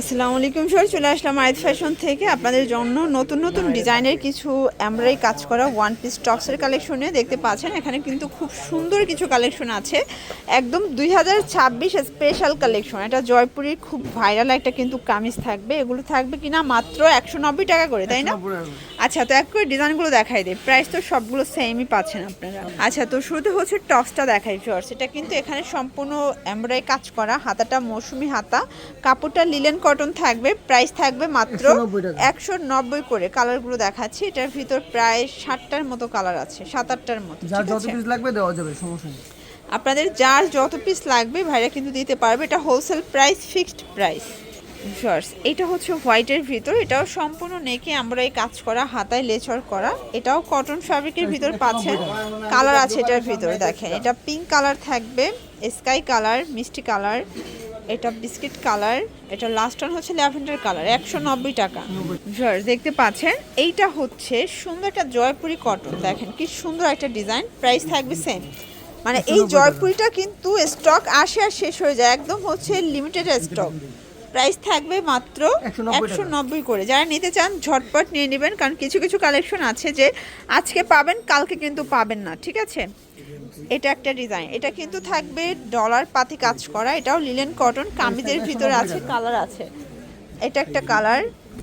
আসসালামু আলাইকুম স্যার চলে আসলাম আইদ ফ্যাশন থেকে। আপনাদের জন্য নতুন নতুন ডিজাইনের কিছু এমব্রয়ডারি কাজ করা ওয়ান পিস টক্সের কালেকশনে দেখতে পাচ্ছেন। এখানে কিন্তু খুব সুন্দর কিছু কালেকশন আছে। একদম দুই হাজার ছাব্বিশ স্পেশাল কালেকশন এটা জয়পুরের খুব ভাইরাল একটা কিন্তু কামিজ থাকবে। এগুলো থাকবে কিনা মাত্র একশো নব্বই টাকা করে তাই না? আচ্ছা তো এক করে ডিজাইনগুলো দেখাই দিই। প্রাইস তো সবগুলো সেমই পাচ্ছেন আপনারা। আচ্ছা তো শুরুতে হচ্ছে টপসটা দেখাই ফিওর্স এটা কিন্তু এখানে সম্পূর্ণ এমব্রয়ডারি কাজ করা হাতাটা মৌসুমি হাতা। কাপড়টা লিলেন কটন থাকবে প্রাইস থাকবে মাত্র 190 টাকা। একশো নব্বই করে কালারগুলো দেখাচ্ছি। এটার ভিতর প্রায় ষাটটার মতো কালার আছে সাত আটটার মতো যার যত পিস লাগবে দেওয়া যাবে সমস্যা নেই। আপনাদের যার যত পিস লাগবে ভাইরা কিন্তু দিতে পারবে। এটা wholesale price fixed price shorts এটা হচ্ছে হোয়াইটের ভিতর। এটাও সম্পূর্ণ নেকে আমরা এই কাজ করা হাতায় লেচর করা। এটাও কটন ফ্যাব্রিকের ভিতর পাচ্ছেন। কালার আছে এটার ভিতরে দেখেন। এটা পিঙ্ক কালার থাকবে স্কাই কালার মিষ্টি কালার এটা বিস্কিট কালার এটা লাস্ট ওয়ান হচ্ছে ল্যাভেন্ডার কালার একশো নব্বই টাকা। শর্টস দেখতে পাচ্ছেন? এইটা হচ্ছে সুন্দর একটা জয়পুরি কটন দেখেন কি সুন্দর একটা ডিজাইন প্রাইস থাকবে সেম মানে এই জয়পুরিটা কিন্তু স্টক আসে আর শেষ হয়ে যায়। একদম হচ্ছে লিমিটেড স্টক প্রাইস থাকবে মাত্র 190 একশো নব্বই করে। যারা নিতে চান ঝটপট নিয়ে নেবেন কারণ কিছু কিছু কালেকশন আছে যে আজকে পাবেন কালকে কিন্তু পাবেন না ঠিক আছে? এটা একটা ডিজাইন এটা কিন্তু থাকবে ডলার পাতি কাজ করা। এটাও লিলেন কটন কামিজের ভিতরে আছে কালার আছে। এটা একটা কালার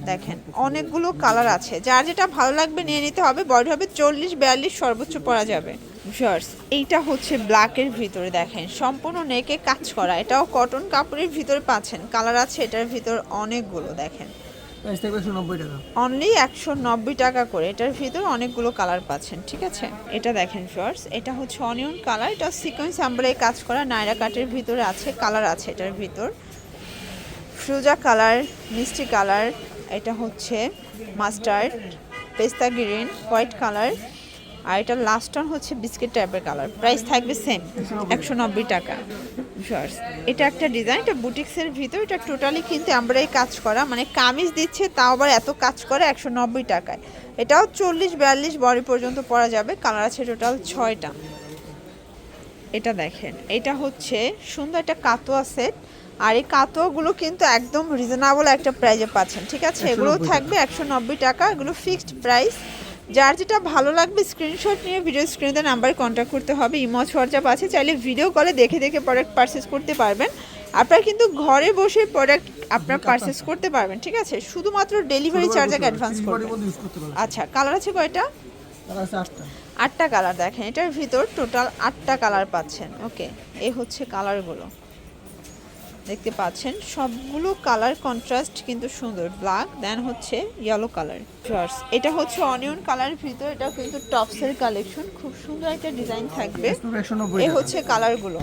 দেখেন অনেকগুলো কালার আছে। যার যেটা ভালো লাগবে নিয়ে নিতে হবে বডি হবে চল্লিশ বিয়াল্লিশ সর্বোচ্চ পরা যাবে। শর্টস এইটা হচ্ছে ব্ল্যাকের ভিতরে দেখেন। সম্পূর্ণ নেকে কাজ করা। এটাও কটন কাপড়ের ভিতরে পাচ্ছেন। কালার আছে এটার ভিতর অনেকগুলো দেখেন। অনলি একশো নব্বই টাকা। করে। এটার ভিতর অনেকগুলো কালার পাচ্ছেন ঠিক আছে? এটা দেখেন শর্টস এটা হচ্ছে অনিয়ন কালার এটা সিকোয়েন্স আমরাই কাজ করা নাইরা কাটের ভিতরে আছে কালার আছে এটার ভিতর। ফ্রুজা কালার মিষ্টি কালার এটা হচ্ছে মাস্টার্ড পেস্তা গ্রিন হোয়াইট কালার আর এটা লাস্ট অন হচ্ছে বিস্কিট টাইপের কালার প্রাইস থাকবে সেম একশো নব্বই টাকা। শর্টস এটা একটা ডিজাইন এটা বুটিক্সের ভিতর এটা টোটালি কিন্তু আমরা এই কাজ করা। মানে কামিজ দিচ্ছে তাও আবার এত কাজ করে একশো নব্বই টাকায়। এটাও চল্লিশ বিয়াল্লিশ বডি পর্যন্ত পরা যাবে কালার আছে টোটাল ছয়টা। এটা দেখেন এটা হচ্ছে সুন্দর একটা কাতোয়া সেট আর এই কাতোয়াগুলো কিন্তু একদম রিজনেবল একটা প্রাইজে পাচ্ছেন ঠিক আছে? এগুলো থাকবে একশো নব্বই টাকা এগুলো ফিক্সড প্রাইস যার যেটা ভালো লাগবে স্ক্রিনশট নিয়ে ভিডিও স্ক্রিনে নাম্বার কন্ট্যাক্ট করতে হবে ইমো হোয়াটসঅ্যাপ আছে চাইলে ভিডিও কলে দেখে দেখে প্রোডাক্ট পারচেস করতে পারবেন। আপনারা কিন্তু ঘরে বসে প্রোডাক্ট আপনারা পারচেস করতে পারবেন ঠিক আছে? শুধুমাত্র ডেলিভারি চার্জ আগে অ্যাডভান্স করবেন। আচ্ছা কালার আছে কয়টা? আটটা। আটটা কালার দেখেন এটার ভিতর টোটাল আটটা কালার পাচ্ছেন। ওকে এই হচ্ছে কালারগুলো দেখতে পাচ্ছেন সবগুলো কালার কন্ট্রাস্ট কিন্তু সুন্দর। ব্ল্যাক দেন হচ্ছে ইয়েলো কালার শর্টস এটা হচ্ছে অনিয়ন কালার ভিতর এটা কিন্তু টপসের কালেকশন খুব সুন্দর একটা ডিজাইন থাকবে। এই টাকা হচ্ছে কালারগুলো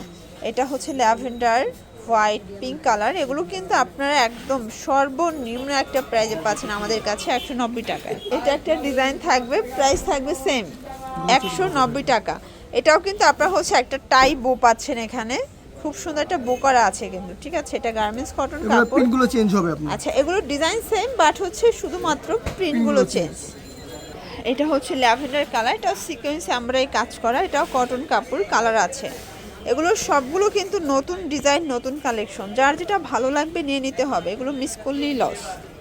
এটা হচ্ছে ল্যাভেন্ডার হোয়াইট পিঙ্ক কালার এগুলো কিন্তু আপনারা একদম সর্বনিম্ন একটা প্রাইজে পাচ্ছেন আমাদের কাছে একশো নব্বই টাকায়। এটা একটা ডিজাইন থাকবে প্রাইস থাকবে সেম একশো নব্বই টাকা। এটাও কিন্তু আপনারা হচ্ছে একটা টাই বো পাচ্ছেন এখানে। খুব সুন্দর একটা বোকারা আছে কিন্তু ঠিক আছে? এটা গার্মেন্টস কটন এগুলো কাপড়। পিনগুলো চেঞ্জ হবে আপনার। আচ্ছা এগুলোর ডিজাইন সেম বাট হচ্ছে শুধুমাত্র প্রিন্টগুলো চেঞ্জ এটা হচ্ছে ল্যাভেন্ডার কালার এটাও সিকোয়েন্স আমরা এই কাজ করা এটাও কটন কাপড় কালার আছে। এগুলো সবগুলো কিন্তু নতুন ডিজাইন নতুন কালেকশন যার যেটা ভালো লাগবে নিয়ে নিতে হবে এগুলো মিস করলেই লস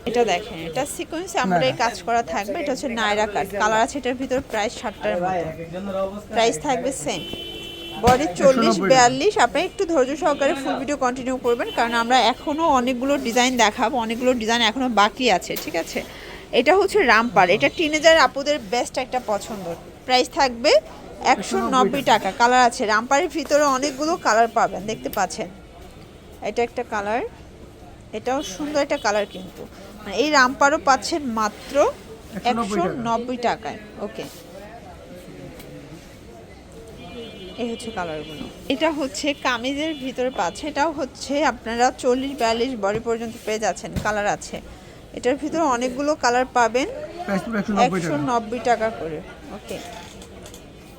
এটা দেখেন এটা সিকোয়েন্স আমরা এই কাজ করা থাকবে এটা হচ্ছে নাইরা কাট কালার আছে এটার ভিতর প্রাইস ষাটটার মতো। প্রাইস থাকবে সেম বডি চল্লিশ বিয়াল্লিশ। আপনি একটু ধৈর্য সহকারে ফুল ভিডিও কন্টিনিউ করবেন কারণ আমরা এখনও অনেকগুলো ডিজাইন দেখাবো অনেকগুলো ডিজাইন এখনও বাকি আছে ঠিক আছে? এটা হচ্ছে রামপার এটা টিনেজার আপুদের বেস্ট একটা পছন্দ। প্রাইস থাকবে একশো নব্বই টাকা। কালার আছে। রামপারের ভিতরে অনেকগুলো কালার পাবেন দেখতে পাচ্ছেন? এটা একটা কালার এটাও সুন্দর একটা কালার কিন্তু। মানে এই রামপারও পাচ্ছেন মাত্র একশো নব্বই টাকায়। ওকে এই হচ্ছে কালারগুলো। এটা হচ্ছে কামিজের ভিতরে পাচ্ছে, এটাও হচ্ছে আপনারা চল্লিশ বিয়াল্লিশ বডি পর্যন্ত পেয়ে যাচ্ছেন, কালার আছে। এটার ভিতরে অনেকগুলো কালার পাবেন, একশো নব্বই টাকা। করে, ওকে।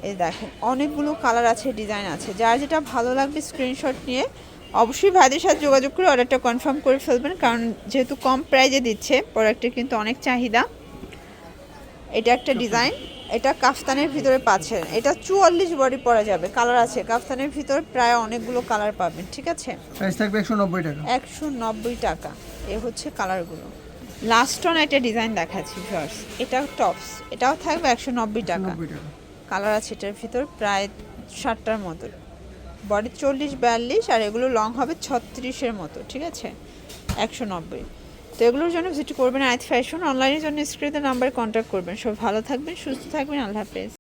এই দেখেন, অনেকগুলো কালার আছে, ডিজাইন আছে। যার যেটা ভালো লাগবে স্ক্রিনশট নিয়ে অবশ্যই ভাইদের সাথে যোগাযোগ করে অর্ডারটা কনফার্ম করে ফেলবেন, কারণ যেহেতু কম প্রাইজে দিচ্ছে, প্রোডাক্টের কিন্তু অনেক চাহিদা। এটা একটা ডিজাইন। এটা কাফতানের ভিতরে পাচ্ছেন। এটা চুয়াল্লিশ বডি পরা যাবে কালার আছে। কাফতানের ভিতরে প্রায় অনেকগুলো কালার পাবেন ঠিক আছে? প্রাইস থাকবে একশো নব্বই টাকা। একশো নব্বই টাকা। এ হচ্ছে কালারগুলো। লাস্ট অন একটা ডিজাইন দেখাচ্ছি ফার্স্ট এটা টপস এটাও থাকবে একশো নব্বই টাকা। কালার আছে এটার ভিতর প্রায় ষাটটার মতো। বডি চল্লিশ বিয়াল্লিশ আর এগুলো লং হবে ছত্রিশের মতো ঠিক আছে? একশো নব্বই। তো এগুলোর জন্য ভিজিট করবেন আইথ ফ্যাশন। অনলাইনের জন্য স্ক্রিনে নাম্বার কন্ট্যাক্ট করবেন। সব ভালো থাকবেন, সুস্থ থাকবেন। আল্লাহ হাফেজ।